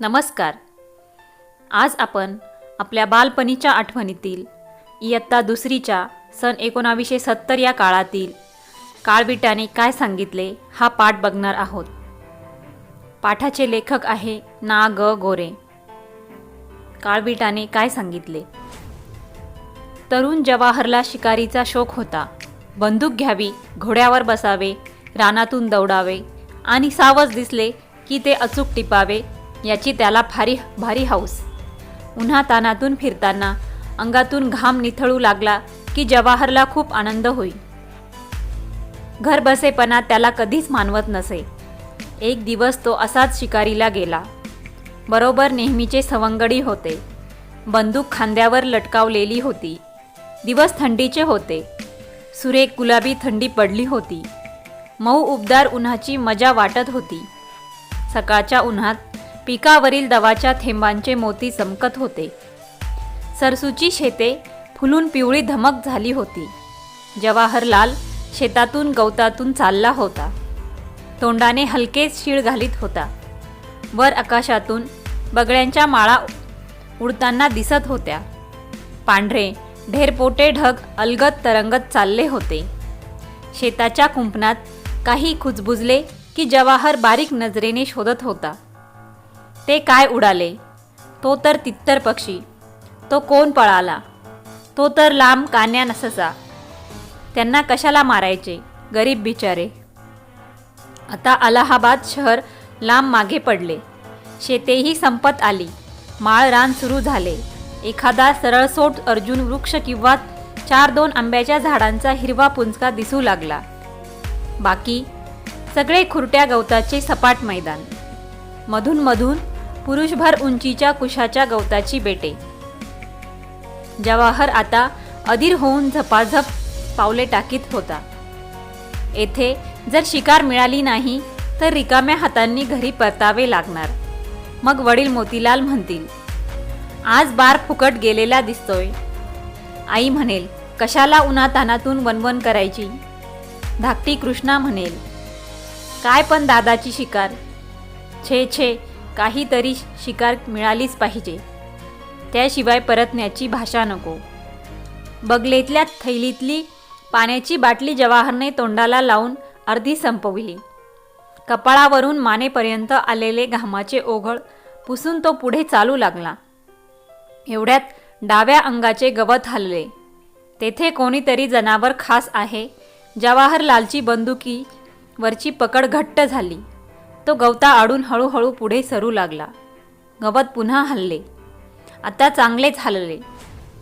नमस्कार. आज आपण आपल्या बालपणीच्या आठवणीतील इयत्ता दुसरीच्या सन एकोणावीसशे सत्तर या काळातील काळविटाने काय सांगितले हा पाठ बघणार आहोत. पाठाचे लेखक आहे ना ग गोरे. काळविटाने काय सांगितले? तरुण जवाहरला शिकारीचा शोक होता. बंदूक घ्यावी घोड्यावर बसावे रानातून दौडावे आणि सावज दिसले की ते अचूक टिपावे याची त्याला फारी भारी हौस. उन्हा तानातून फिरताना अंगातून घाम निथळू लागला की जवाहरला खूप आनंद होई. घरबसेपणा त्याला कधीच मानवत नसे. एक दिवस तो असाच शिकारीला गेला. बरोबर नेहमीचे सवंगडी होते. बंदूक खांद्यावर लटकावलेली होती. दिवस थंडीचे होते. सुरेख गुलाबी थंडी पडली होती. मऊ उबदार उन्हाची मजा वाटत होती. सकाळच्या उन्हात पिकावरील दवाच्या थेंबांचे मोती चमकत होते. सरसूची शेते फुलून पिवळी धमक झाली होती. जवाहरलाल शेतातून गवतातून चालला होता. तोंडाने हलकेच शीळ घालीत होता. वर आकाशातून बगळ्यांच्या माळा उडताना दिसत होत्या. पांढरे ढेरपोटे ढग अलगत तरंगत चालले होते. शेताच्या कुंपणात काही खुजबुजले की जवाहर बारीक नजरेने शोधत होता. ते काय उडाले? तो तर तित्तर पक्षी. तो कोण पळाला? तो तर लांब कान्या नससा. त्यांना कशाला मारायचे? गरीब बिचारे. आता अलाहाबाद शहर लांब मागे पडले. शेतेही संपत आली. माळ रान सुरू झाले. एखादा सरळसोट अर्जुन वृक्ष किंवा चार दोन आंब्याच्या झाडांचा हिरवा पुंजका दिसू लागला. बाकी सगळे खुरट्या गवताचे सपाट मैदान. मधून मधून पुरुषभर उंचीच्या कुशाच्या गवताची बेटे. जवाहर आता अधीर होऊन झपाझप पावले टाकीत होता. येथे जर शिकार मिळाली नाही तर रिकाम्या हातांनी घरी परतावे लागणार. मग वडील मोतीलाल म्हणतील आज बार फुकट गेलेला दिसतोय. आई म्हणेल कशाला उन्हातानातून वनवन करायची? धाकटी कृष्णा म्हणेल काय पण दादाची शिकार. छे छे काहीतरी शिकार मिळालीच पाहिजे. त्याशिवाय परतण्याची भाषा नको. बगलेतल्या थैलीतली पाण्याची बाटली जवाहरने तोंडाला लावून अर्धी संपविली. कपाळावरून मानेपर्यंत आलेले घामाचे ओघळ पुसून तो पुढे चालू लागला. एवढ्यात डाव्या अंगाचे गवत हलले. तेथे कोणीतरी जनावर खास आहे. जवाहरलालची बंदुकी वरची पकड घट्ट झाली. तो गवता आडून हळूहळू पुढे सरू लागला. गवत पुन्हा हलले. आता चांगलेच हलले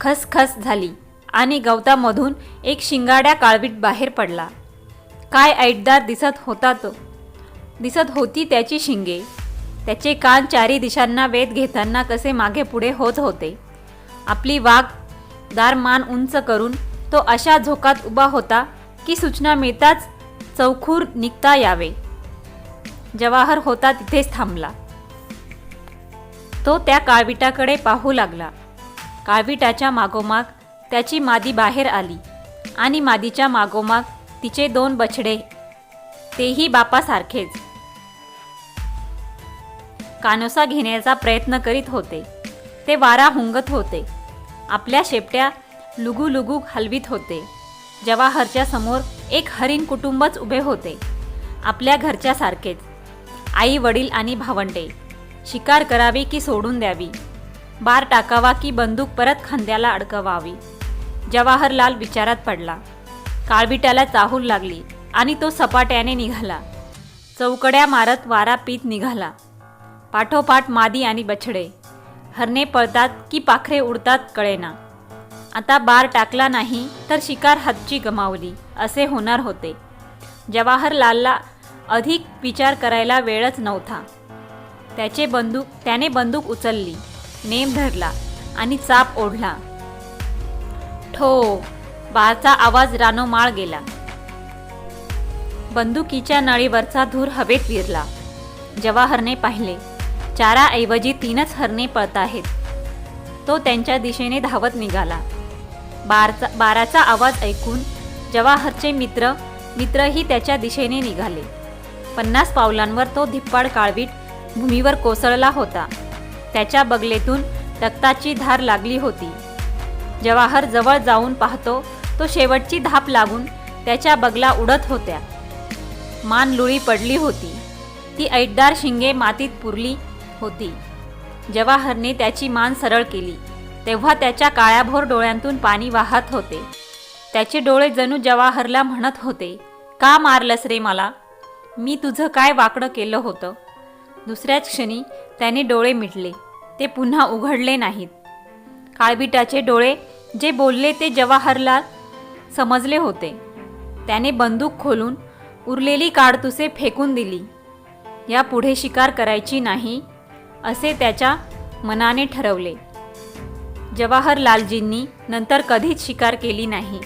खसखस झाली आणि गवतामधून एक शिंगाड्या काळवीट बाहेर पडला. काय ऐटदार दिसत होता तो? दिसत होती त्याची शिंगे. त्याचे कान चारी दिशांना वेध घेताना कसे मागे पुढे होत होते. आपली वाघदार मान उंच करून तो अशा झोकात उभा होता की सूचना मिळताच चौखूर निघता यावे. जवाहर होता तिथेच थांबला. तो त्या काळविटाकडे पाहू लागला. काळविटाच्या मागोमाग त्याची मादी बाहेर आली आणि मादीच्या मागोमाग तिचे दोन बछडे तेही बापासारखेच. कानोसा घेण्याचा प्रयत्न करीत होते. ते वारा हुंगत होते. आपल्या शेपट्या लुगू हलवीत होते. जवाहरच्या समोर एक हरिण कुटुंबच उभे होते. आपल्या घरच्यासारखेच आई वडील आणि भावंडे. शिकार करावी की सोडून द्यावी? बार टाकावा की बंदूक परत खांद्याला अडकवावी? जवाहरलाल विचारात पडला. काळबिट्याला चाहूल लागली आणि तो सपाट्याने निघाला. चौकड्या मारत वारा पीत निघाला. पाठोपाठ मादी आणि बछडे. हरणे पळतात की पाखरे उडतात कळेना. आता बार टाकला नाही तर शिकार हातची गमावली. असे होणार होते. जवाहरलालला अधिक विचार करायला वेळच नव्हता. त्याचे बंदूक त्याने बंदूक उचलली नेम धरला आणि चाप ओढला. ठो बारचा आवाज रानोमाळ गेला. बंदुकीच्या नळीवरचा धूर हवेत विरला. जवाहरने पाहिले चाराऐवजी तीनच हरणे पळत आहेत. तो त्यांच्या दिशेने धावत निघाला. बारचा बाराचा आवाज ऐकून जवाहरचे मित्र मित्रही त्याच्या दिशेने निघाले. पन्नास पावलांवर तो धिप्पाड काळवीट भूमीवर कोसळला होता. त्याच्या बगलेतून रक्ताची धार लागली होती. जवाहर जवळ जाऊन पाहतो तो शेवटची धाप लागून त्याच्या बगला उडत होत्या. मान लुळी पडली होती. ती ऐटदार शिंगे मातीत पुरली होती. जवाहरने त्याची मान सरळ केली. तेव्हा त्याच्या काळ्याभोर डोळ्यांतून पाणी वाहत होते. त्याचे डोळे जणू जवाहरला म्हणत होते का मारलंस रे मला? मी तुझं काय वाकडं केलं होतं? दुसऱ्याच क्षणी त्याने डोळे मिटले. ते पुन्हा उघडले नाहीत. काळबिटाचे डोळे जे बोलले ते जवाहरलाल समजले होते. त्याने बंदूक खोलून उरलेली काडतुसे फेकून दिली. या पुढे शिकार करायची नाही असे त्याच्या मनाने ठरवले. जवाहरलालजींनी नंतर कधीच शिकार केली नाही.